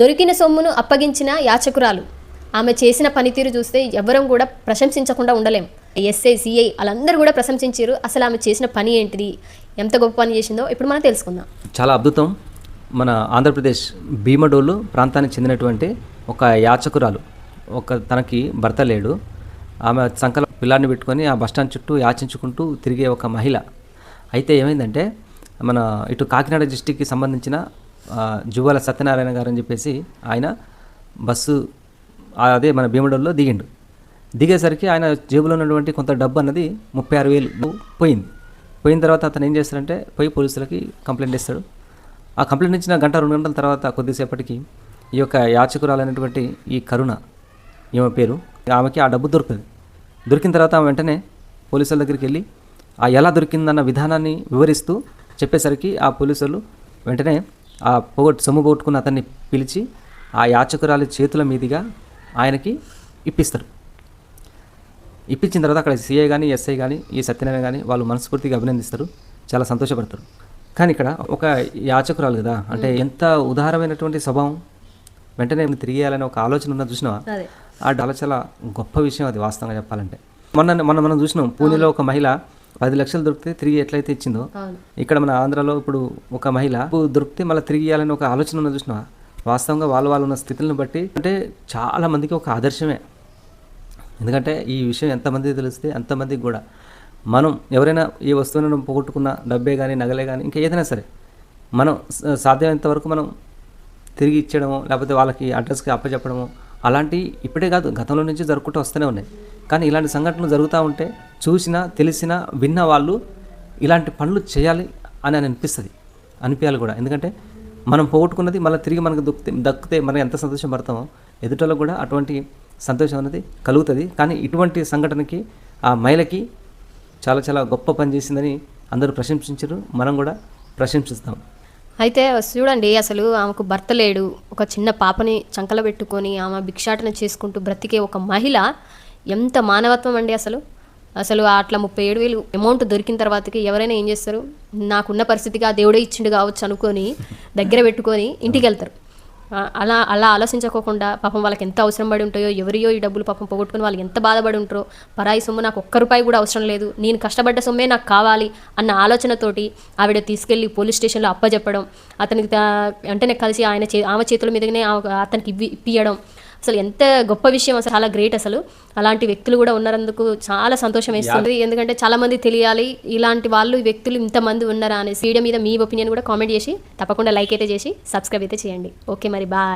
దొరికిన సొమ్మును అప్పగించిన యాచకురాలు. ఆమె చేసిన పనితీరు చూస్తే ఎవరం కూడా ప్రశంసించకుండా ఉండలేం. ఎస్ఐ సిఐ వాళ్ళందరూ కూడా ప్రశంసించారు. అసలు ఆమె చేసిన పని ఏంటిది? ఎంత గొప్ప పని చేసిందో ఇప్పుడు మనం తెలుసుకుందాం. చాలా అద్భుతం. మన ఆంధ్రప్రదేశ్ భీమడోలు ప్రాంతానికి చెందినటువంటి ఒక యాచకురాలు. ఒక తనకి భర్త లేడు. ఆమె సంకల పిల్లాన్ని పెట్టుకొని ఆ బస్టాండ్ చుట్టూ యాచించుకుంటూ తిరిగే ఒక మహిళ. అయితే ఏమైందంటే మన ఇటు కాకినాడ డిస్టిక్కి సంబంధించిన జువ్వాల సత్యనారాయణ గారు అని చెప్పేసి ఆయన బస్సు అదే మన భీమడోల్లో దిగిండు. దిగేసరికి ఆయన జేబులో ఉన్నటువంటి కొంత డబ్బు అన్నది ముప్పై ఆరు వేలు పోయింది. పోయిన తర్వాత అతను ఏం చేస్తాడంటే పోయి పోలీసులకి కంప్లైంట్ ఇస్తాడు. ఆ కంప్లైంట్ ఇచ్చిన గంట రెండు గంటల తర్వాత కొద్దిసేపటికి ఈ యొక్క యాచకురాలైనటువంటి ఈ కరుణ ఈమె పేరు ఆమెకి ఆ డబ్బు దొరుకుతుంది దొరికిన తర్వాత ఆమె వెంటనే పోలీసుల దగ్గరికి వెళ్ళి ఆ ఎలా దొరికిందన్న విధానాన్ని వివరిస్తూ చెప్పేసరికి ఆ పోలీసులు వెంటనే ఆ పోగొట్టు సొమ్ము పోగొట్టుకున్న అతన్ని పిలిచి ఆ యాచకురాలి చేతుల మీదుగా ఆయనకి ఇప్పిస్తారు. ఇప్పించిన తర్వాత అక్కడ సిఐ కానీ ఎస్ఐ కానీ ఈ సత్యనారాయణ కానీ వాళ్ళు మనస్ఫూర్తిగా అభినందిస్తారు. చాలా సంతోషపడతారు. కానీ ఇక్కడ ఒక యాచకురాలు కదా అంటే ఎంత ఉదారమైనటువంటి స్వభావం. వెంటనే తిరిగేయాలని ఒక ఆలోచన ఉన్న చూసినావా? ఆ చాలా గొప్ప విషయం అది వాస్తవంగా చెప్పాలంటే. మొన్న మొన్న మనం చూసినాం పూణేలో ఒక మహిళ పది లక్షలు దొరికితే తిరిగి ఎట్లయితే ఇచ్చిందో? ఇక్కడ మన ఆంధ్రాలో ఇప్పుడు ఒక మహిళ దొరికితే మళ్ళీ తిరిగి ఇవ్వాలని ఒక ఆలోచన ఉన్న చూసినా వాస్తవంగా వాళ్ళ వాళ్ళు ఉన్న స్థితులను బట్టి అంటే చాలా మందికి ఒక ఆదర్శమే. ఎందుకంటే ఈ విషయం ఎంతమందికి తెలిస్తే అంతమందికి కూడా. మనం ఎవరైనా ఈ వస్తువులను పోగొట్టుకున్న డబ్బే కానీ నగలే కానీ ఇంకా ఏదైనా సరే మనం సాధ్యమైనంత వరకు మనం తిరిగి ఇచ్చడమో లేకపోతే వాళ్ళకి అడ్రస్కి అప్పచెప్పడమో అలాంటి ఇప్పుడే కాదు గతంలో నుంచి జరుపుకుంటూ వస్తూనే ఉన్నాయి. కానీ ఇలాంటి సంఘటనలు జరుగుతూ ఉంటే చూసినా తెలిసినా విన్న వాళ్ళు ఇలాంటి పనులు చేయాలి అని అని అనిపిస్తుంది అనిపించాలి కూడా. ఎందుకంటే మనం పోగొట్టుకున్నది మళ్ళీ తిరిగి మనకు దొక్కితే దక్కితే మనం ఎంత సంతోషం పడతామో ఎదుటలో కూడా అటువంటి సంతోషం అనేది కలుగుతుంది. కానీ ఇటువంటి సంఘటనకి ఆ మహిళకి చాలా చాలా గొప్ప పని చేసిందని అందరూ ప్రశంసించారు. మనం కూడా ప్రశంసిస్తాం. అయితే చూడండి అసలు ఆమెకు భర్త లేడు. ఒక చిన్న పాపని చంకల పెట్టుకొని ఆమె భిక్షాటన చేసుకుంటూ బ్రతికే ఒక మహిళ ఎంత మానవత్వం అండి అసలు. అసలు అట్లా ముప్పై ఏడు వేలు అమౌంట్ దొరికిన తర్వాతకి ఎవరైనా ఏం చేస్తారు? నాకున్న పరిస్థితిగా దేవుడే ఇచ్చిండు కావచ్చు అనుకొని దగ్గర పెట్టుకొని ఇంటికి వెళ్తారు. అలా అలా ఆలోచించుకోకుండా పాపం వాళ్ళకి ఎంత అవసరం పడి ఉంటాయో ఎవరియో ఈ డబ్బులు పాపం పోగొట్టుకుని వాళ్ళు ఎంత బాధపడి ఉంటారో పరాయి సొమ్ము నాకు ఒక్క రూపాయి కూడా అవసరం లేదు నేను కష్టపడ్డ సొమ్మే నాకు కావాలి అన్న ఆలోచనతోటి ఆవిడ తీసుకెళ్ళి పోలీస్ స్టేషన్లో అప్పచెప్పడం అతనికి వెంటనే కలిసి ఆయన చే ఆమె చేతుల మీదనే అతనికి ఇవ్వి ఇప్పియడం అసలు ఎంత గొప్ప విషయం అసలు చాలా గ్రేట్ అసలు. అలాంటి వ్యక్తులు కూడా ఉన్నందుకు చాలా సంతోషం వేస్తుంది. ఎందుకంటే చాలా మంది తెలియాలి ఇలాంటి వాళ్ళు వ్యక్తులు ఇంతమంది ఉన్నారా అనేసి. వీడియో మీద మీ ఒపీనియన్ కూడా కామెంట్ చేసి తప్పకుండా లైక్ అయితే చేసి సబ్స్క్రైబ్ అయితే చేయండి. ఓకే మరి బాయ్